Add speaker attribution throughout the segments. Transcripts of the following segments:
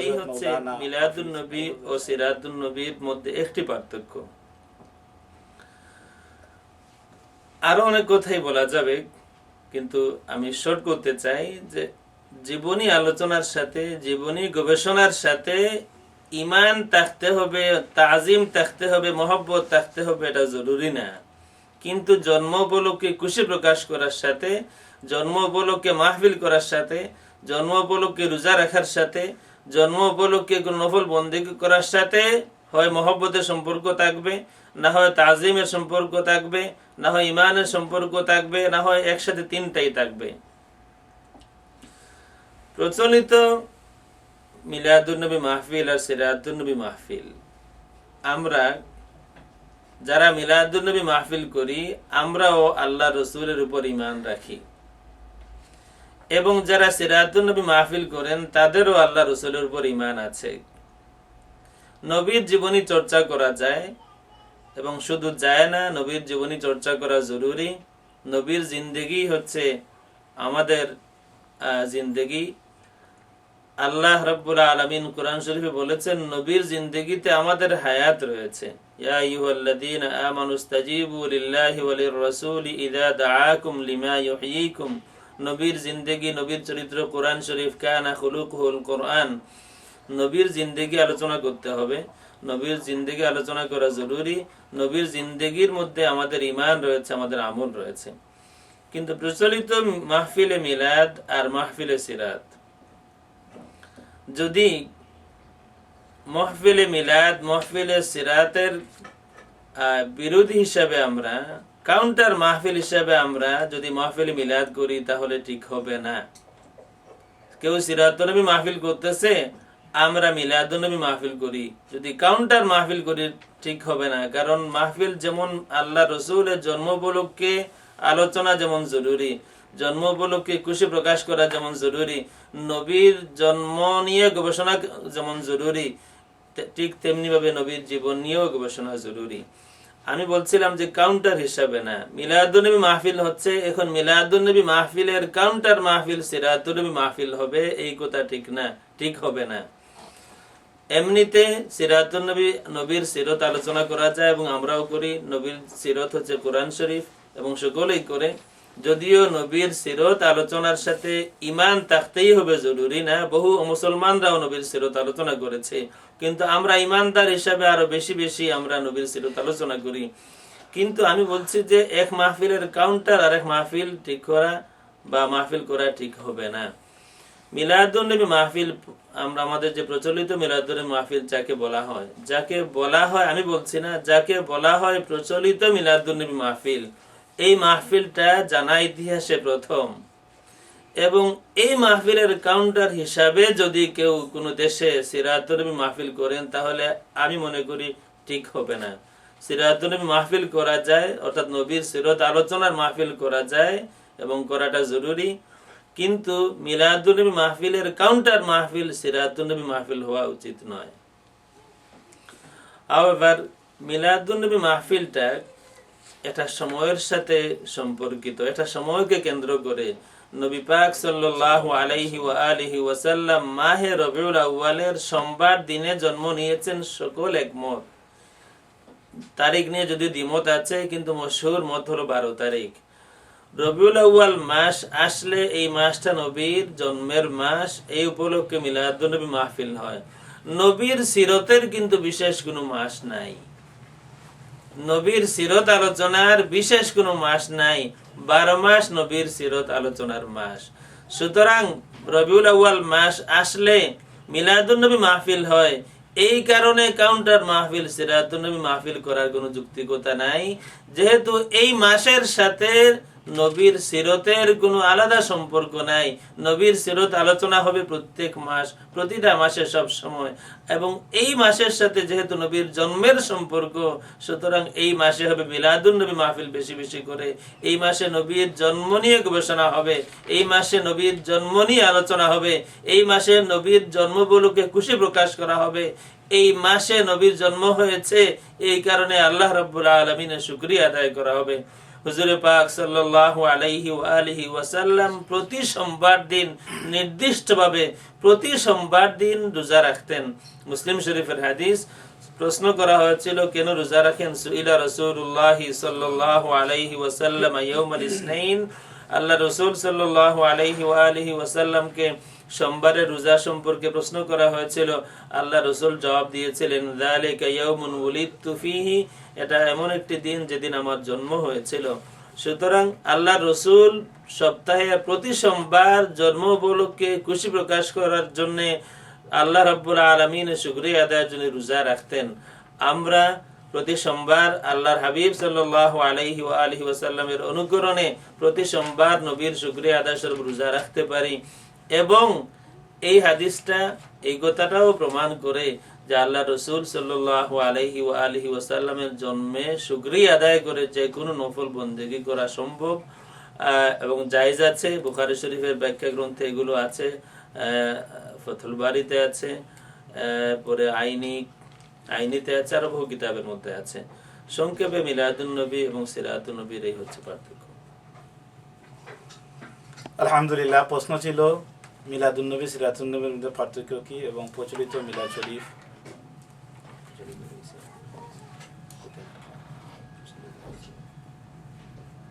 Speaker 1: এই হচ্ছে মিলাদুন নবী ও সিরাতুন নবীর মধ্যে একটি পার্থক্য। আরও অনেক কথাই বলা যাবে কিন্তু আমি শর্ট করতে চাই যে জীবনী আলোচনার সাথে জীবনী গবেষণার সাথে ইমান থাকতে হবে তাজিম থাকতে হবে মহব্বত থাকতে হবে এটা জরুরি না। কিন্তু জন্ম উপলক্ষে খুশি প্রকাশ করার সাথে জন্ম উপলক্ষে মাহফিল করার সাথে জন্ম উপলক্ষে রোজা রাখার সাথে জন্ম উপলক্ষে কোনো নফল বন্দি করার সাথে হয় মহব্বতের সম্পর্ক থাকবে, না হয় তাজিমের সম্পর্ক থাকবে, না হয় ইমানের সম্পর্ক থাকবে, না হয় একসাথে তিনটাই থাকবে। প্রচলিত মিলাদুন্নবী মাহফিল আর সিরাতুন্নবী মাহফিল। আমরা যারা মিলাদুন্নবী মাহফিল করি, আমরাও আল্লাহ রসুলের উপর ইমান রাখি। এবং যারা সিরাতুন্নবী মাহফিল করেন, তাদেরও আল্লাহ রসুলের উপর ইমান আছে। নবীর জীবনী চর্চা করা যায় এবং শুধু যায় না, নবীর জীবনী চর্চা করা জরুরি। নবীর জিন্দগি হচ্ছে আমাদের জিন্দগি। আল্লাহ রাব্বুল আলামিন কোরআন শরীফে বলেছেন, নবীর জিন্দগিতে আমাদের হায়াত রয়েছে। ইয়া আমানু ইসতাজীবু লিল্লাহি ওয়া লির-রাসূলি দাআকুম লিমা ইউহয়িকুম নবীর জিন্দগি, নবীর চরিত্র কোরআন শরীফ, কানা খুলুকুল কোরআন। নবীর জিন্দগি আলোচনা করতে হবে। নবীর জিন্দগি আলোচনা করা জরুরি। নবীর জিন্দগির মধ্যে আমাদের ইমান রয়েছে, আমাদের আমল রয়েছে। কিন্তু প্রচলিত মাহফিলে মিলাদ আর মাহফিলে সিরাত। যদি মহফিলে মিলাদ, মহফিলে সিরাতের বিরোধী হিসাবে আমরা কাউন্টার মাহফিল হিসাবে আমরা যদি মাহফিল মিলাদ করি, তাহলে ঠিক হবে না। কেউ সিরাতনবী মাহফিল করতেছে, আমরা মিলাদনবী মাহফিল করি। যদি কাউন্টার মাহফিল করি, ঠিক হবে না। কারণ মাহফিল যেমন আল্লাহ রসুলের জন্ম উপলক্ষে আলোচনা যেমন জরুরি, জন্ম উপলক্ষে খুশি প্রকাশ করা যেমন জরুরি, নবীর জন্ম নিয়ে গবেষণা যেমন জরুরি ঠিক তেমনি ভাবে নবীর জীবন নিয়েও গবেষণা জরুরি। আমি বলছিলাম যে কাউন্টার হিসাবে না। মিলাদুলনবী মাহফিল হচ্ছে, এখন মিলাদুলনবী মাহফিলের কাউন্টার মাহফিল সিরাতুলনবী মাহফিল হবে, এই কথা ঠিক না, ঠিক হবে না। এমনিতে সিরাতুলনবী নবীর সিরত আলোচনা করা যায় এবং আমরাও করি, নবীর সিরত হচ্ছে কোরআন শরীফ এবং সকলেই করে। যদিও নবীর সিরত আলোচনার সাথে ইমান থাকতেই হবে জরুরি না, বহু মুসলমানরাও নবীর সিরত আলোচনা করেছে। কিন্তু আমরা ইমানদার হিসাবে আরও বেশি বেশি আমরা নবীর সিরত আলোচনা করি। কিন্তু আমি বলছি যে এক মাহফিলের কাউন্টার আর এক মাহফিল ঠিক করা বা মাহফিল করা ঠিক হবে না। মিলাদুন্নবী মাহফিল, আমরা আমাদের যে প্রচলিত মিলাদুন্নবী মাহফিল যাকে বলা হয়, যাকে বলা হয়, আমি বলছি না, যাকে বলা হয় প্রচলিত মিলাদুন্নবী মাহফিল এই মাহফিলটা জানা ইতিহাসে প্রথম। এবং এই মাহফিলের কাউন্টার হিসাবে যদি কেউ কোনো দেশে সিরাতুনবী মাহফিল করেন, তাহলে আমি মনে করি ঠিক হবে না। সিরাতুনবী মাহফিল করা যায়, অর্থাৎ নবীর সিরত আলোচনার মাহফিল করা যায় এবং করাটা জরুরি। কিন্তু মিলাদুনবী মাহফিলের কাউন্টার মাহফিল সিরাতুনবী মাহফিল হওয়া উচিত নয়। আবার মিলাদুন্নবী মাহফিলটা এটা সময়ের সাথে সম্পর্কিত এটা সময়কে কেন্দ্র করে নবী পাক সাল্লাল্লাহু আলাইহি ওয়াসাল্লাম মাহে রবিউল আউয়ালের সোমবার দিনে জন্ম নিয়েছেন সকল একমত তারিখ নিয়ে যদি দ্বিমত আছে কিন্তু মশহুর মত হলো বারো তারিখ রবিউল আউয়াল মাস আসলে এই মাসটা নবীর জন্মের মাস এই উপলক্ষে মিলাদুন্নবী মাহফিল হয় নবীর সিরতের কিন্তু বিশেষ কোনো মাস নাই নবীর সিরত আলোচনার বিশেষ কোনো মাস নাই। বারো মাস নবীর সিরত আলোচনার মাস। সুতরাং রবিউল আউয়াল মাস আসলে মিলাদুলনবী মাহফিল হয়। এই কারণে কাউন্টার মাহফিল সিরাতুন্নবী মাহফিল করার কোনো যুক্তিকতা নাই। যেহেতু এই মাসের সাথে নবীর সিরতের কোনো আলাদা সম্পর্ক নাই। নবীর সিরত আলোচনা হবে প্রত্যেক মাস, প্রতিটা মাসে সব সময়। এবং এই মাসের সাথে যেহেতু নবীর জন্মের সম্পর্ক, সুতরাং এই মাসে হবে মিলাদুন নবী মাহফিল বেশি বেশি করে। এই মাসে নবীর জন্ম নিয়ে গবেষণা হবে, এই মাসে নবীর জন্ম নিয়ে আলোচনা হবে, এই মাসে নবীর জন্ম উপলক্ষে খুশি প্রকাশ করা হবে। এই মাসে নবীর জন্ম হয়েছে, এই কারণে আল্লাহ রব্বুল আলমিনের শুক্রিয়া আদায় করা হবে। হুজুরে পাক সাল্লাল্লাহু আলাইহি আলিহি ওয়াসাল্লাম প্রতি সোমবার দিন নির্দিষ্টভাবে প্রতি সোমবার দিন রোজা রাখতেন। মুসলিম শরীফের হাদিস, প্রশ্ন করা হয়েছিল, কেন রোজা রাখেন? সুইলা রাসূলুল্লাহ সাল্লাল্লাহু আলাইহি ওয়াসাল্লাম ইয়াউমাল ইসনাইন, আল্লাহ রসুল সাল্লাল্লাহু আলাইহি আলিহি ওয়াসাল্লামকে সোমবারের রোজা সম্পর্কে প্রশ্ন করা হয়েছিল। আল্লাহ রসুল জবাব দিয়েছিলেন এটা এমন একটি দিন যেদিন আমার জন্ম হয়েছিল। সুতরাং আল্লাহ রসুল সপ্তাহে প্রতি সোমবার জন্ম উপলক্ষে খুশি প্রকাশ করার জন্য আল্লাহ রাব্বুল আলমিনের শুক্রিয়া আদায়ের জন্য রোজা রাখতেন। আমরা প্রতি সোমবার আল্লাহর হাবিব সাল্লাল্লাহু আলাইহি ওয়া আলিহি ওয়াসাল্লামের অনুকরণে প্রতি সোমবার নবীর শুকরিয়া আদায় স্বরূপ রোজা রাখতে পারি। এবং এই হাদিসটা এই কথাটাও প্রমাণ করে যে আল্লাহ রসুল ওয়া আলিহি জন্মে শুকরিয়া আদায় করে যে কোনো নফল বন্দেগী করা সম্ভব। এবং জায়েজ আছে বুখারী শরীফের ব্যাখ্যা গ্রন্থে এগুলো আছে আহ, ফতুল বাড়িতে আছে পরে আইনি আইনিতে আছে আরও বহু কিতাবের মধ্যে আছে। সংক্ষেপে মিলাদুন নবী এবং সিরাতুন নবীর এই হচ্ছে পার্থক্য।
Speaker 2: আলহামদুলিল্লাহ প্রশ্ন ছিল মিলাদুন্নবী, সিরাতুন্নবীর মধ্যে পার্থক্য কি এবং প্রচলিত মিলাদ শরীফ?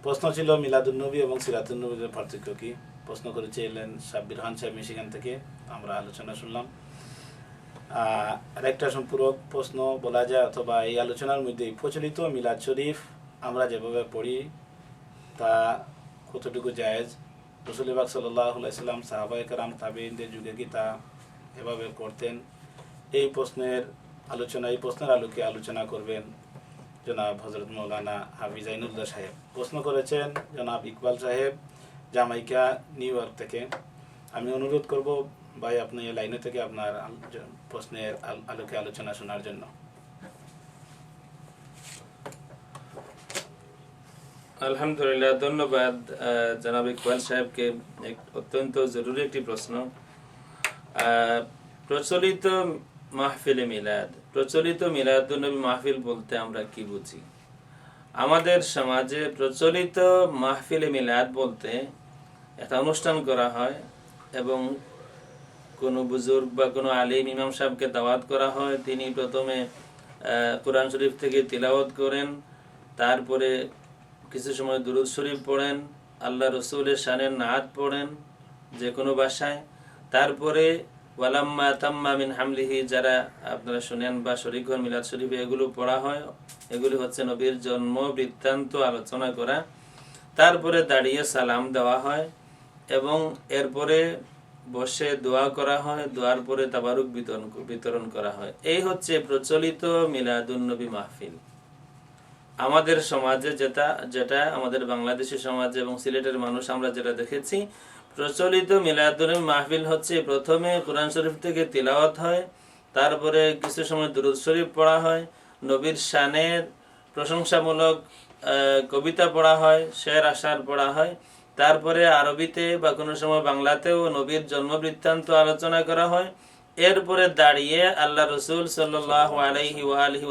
Speaker 2: প্রশ্ন ছিল মিলাদুন্নবী এবং সিরাতুন্নবীর পার্থক্য কি? প্রশ্ন করেছিলেন সাব্বির খান সাহেব মিশিগান থেকে, আমরা আলোচনা শুনলাম। আরেকটা সম্পূরক প্রশ্ন বলা যায়, অথবা এই আলোচনার মধ্যে প্রচলিত মিলাদ শরীফ আমরা যেভাবে পড়ি, তা কতটুকু জায়েজ? রসুলিবাগ সাল্লাম সাহাবাই কারাম তাবিনদের যুগে কি তা এভাবে করতেন? এই প্রশ্নের আলোচনা, এই প্রশ্নের আলোকে আলোচনা করবেন জনাব হজরত মৌলানা হাফিজ আইনুল্লাহ সাহেব। প্রশ্ন করেছেন জনাব ইকবাল সাহেব, জামাইকা, নিউ ইয়র্ক থেকে। আমি অনুরোধ করব ভাই, আপনি লাইনে থেকে আপনার প্রশ্নের আলোকে আলোচনা শোনার জন্য।
Speaker 1: আলহামদুলিল্লাহ, ধন্যবাদ জনাব ইকবাল সাহেবকে। অত্যন্ত জরুরি একটি প্রশ্ন। প্রচলিত মাহফিলে মিলাদ, প্রচলিত মিলাদুন্নবী মাহফিল বলতে আমরা কি বুঝি? আমাদের সমাজে প্রচলিত মাহফিলে মিলাদ বলতে একটা অনুষ্ঠান করা হয় এবং কোনো বুজুর্গ বা কোনো আলিম ইমাম সাহেবকে দাওয়াত করা হয়। তিনি প্রথমে কোরআন শরীফ থেকে তিলাওয়াত করেন, তারপরে কিছু সময় দুরুদ শরীফ পড়েন, আল্লাহ রসুলের শানের নাহাত পড়েন যে কোনো ভাষায়। তারপরে ওয়ালাম্মা তাম্মা মিন হামলিহি, যারা আপনারা শুনেন বা শরীক হন মিলাদ শরীফে এগুলো পড়া হয়, এগুলি হচ্ছে নবীর জন্ম, বৃত্তান্ত, আলোচনা করা। তারপরে দাঁড়িয়ে সালাম দেওয়া হয় এবং এরপরে বসে দোয়া করা হয়, দোয়ার পরে তাবারুক বিতরণ বিতরণ করা হয়। এই হচ্ছে প্রচলিত মিলাদুন্নবী মাহফিল। আমাদের সমাজে যেটা যেটা আমাদের বাংলাদেশি সমাজে এবং সিলেটের মানুষ আমরা যেটা দেখেছি, প্রচলিত মিলাদুন্নবী মাহফিল হচ্ছে প্রথমে কোরআন শরীফ থেকে তিলাওয়াত হয়, তারপরে কিছু সময় দুরুদ শরীফ পড়া হয়, নবীর শানের প্রশংসামূলক কবিতা পড়া হয়, শের আশার পড়া হয়, তারপরে আরবিতে বা কোনো সময় বাংলাতেও নবীর জন্মবৃত্তান্ত আলোচনা করা হয় এরপরে দাঁড়িয়ে আল্লাহ রসুল সাল্লাহ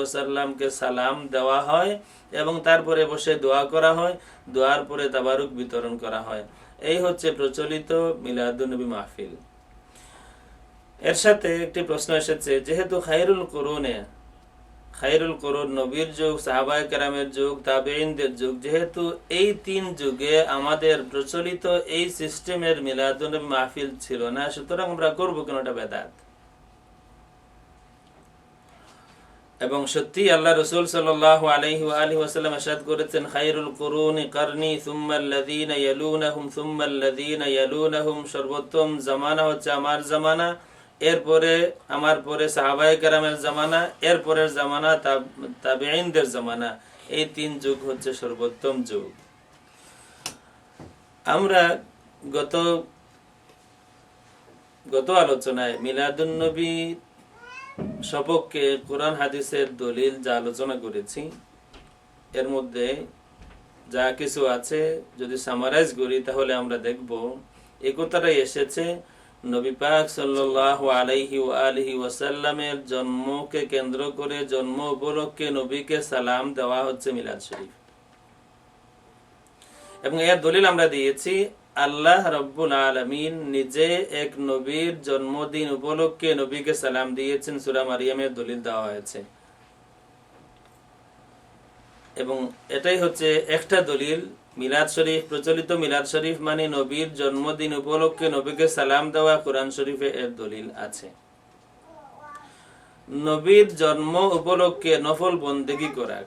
Speaker 1: ওসাল্লামকে সালাম দেওয়া হয় এবং তারপরে বসে দোয়া করা হয়। দোয়ার পরে তাবারুক বিতরণ করা হয়। এই হচ্ছে প্রচলিত মিলাদুনবী মাহফিল। এর সাথে একটি প্রশ্ন এসেছে, যেহেতু খাইরুল করুনে খাইরুল করুন নবীর যুগ, সাহাবায় কেরামের যুগ তাবেইনদের যুগ, যেহেতু এই তিন যুগে আমাদের প্রচলিত এই সিস্টেমের মিলাদুন মাহফিল ছিল না, সুতরাং আমরা করব কেন এটা বেদাত। এবং সত্যি আল্লাহ রসুল ওয়া আলিহি ওয়াসাল্লাম ইরশাদ করেছেন, খায়রুল কুরুনি সুম্মাল্লাযীনা ইয়ালুনাহুম সর্বোত্তম জামানা হচ্ছে আমার জামানা, এরপরে আমার পরে জামানা, এরপরের জামানা জামানা। এই তিন যুগ হচ্ছে সর্বোত্তম যুগ। আমরা গত গত আলোচনায় মিলাদুন্নবী সপক্ষে কোরআন হাদিসের দলিল যা আলোচনা করেছি, এর মধ্যে যা কিছু আছে যদি সামারাইজ করি, তাহলে আমরা দেখব এই কথাটাই এসেছে, নবী পাক সাল্লাল্লাহু আলাইহি ওয়া ওয়াসাল্লামের জন্মকে কেন্দ্র করে জন্ম উপলক্ষে নবীকে সালাম দেওয়া হচ্ছে মিলাদ শরীফ। এবং এর দলিল আমরা দিয়েছি আল্লাহ রব্বুল আলমিন নিজে এক নবীর জন্মদিন উপলক্ষে নবীকে সালাম দিয়েছেন, সুরা মারিয়ামের দলিল দেওয়া হয়েছে। এবং এটাই হচ্ছে একটা দলিল, মিলাদ শরীফ, প্রচলিত মিলাদ শরীফ মানে নবীর জন্মদিন উপলক্ষে নবীকে সালাম দেওয়া কোরআন শরীফে এর দলিল আছে। নবীর জন্ম উপলক্ষে নফল বন্দেগি করা।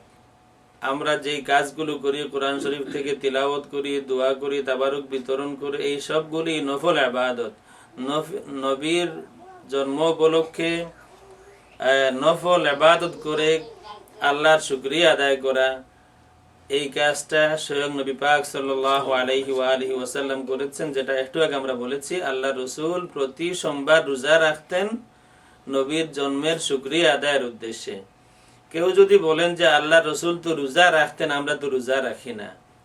Speaker 1: আমরা যেই কাজগুলো করি, কোরআন শরীফ থেকে তিলাওয়াত করি, দোয়া করি, তাবারুক বিতরণ করি, এই সবগুলি নফল আবাদত নবীর জন্ম উপলক্ষে নফল আবাদত করে আল্লাহর শুক্রিয়া আদায় করা, এই কাজটা স্বয়ং নবী পাক আলাইহি ওয়া আলিহি ওয়াসাল্লাম করেছেন, যেটা একটু আগে আমরা বলেছি, আল্লাহ রসুল প্রতি সোমবার রোজা রাখতেন নবীর জন্মের শুক্রিয়া আদায়ের উদ্দেশ্যে। কেউ যদি বলেন যে আল্লাহ রসুল তো রোজা রাখতেন আমরা তো রোজা রাখি না।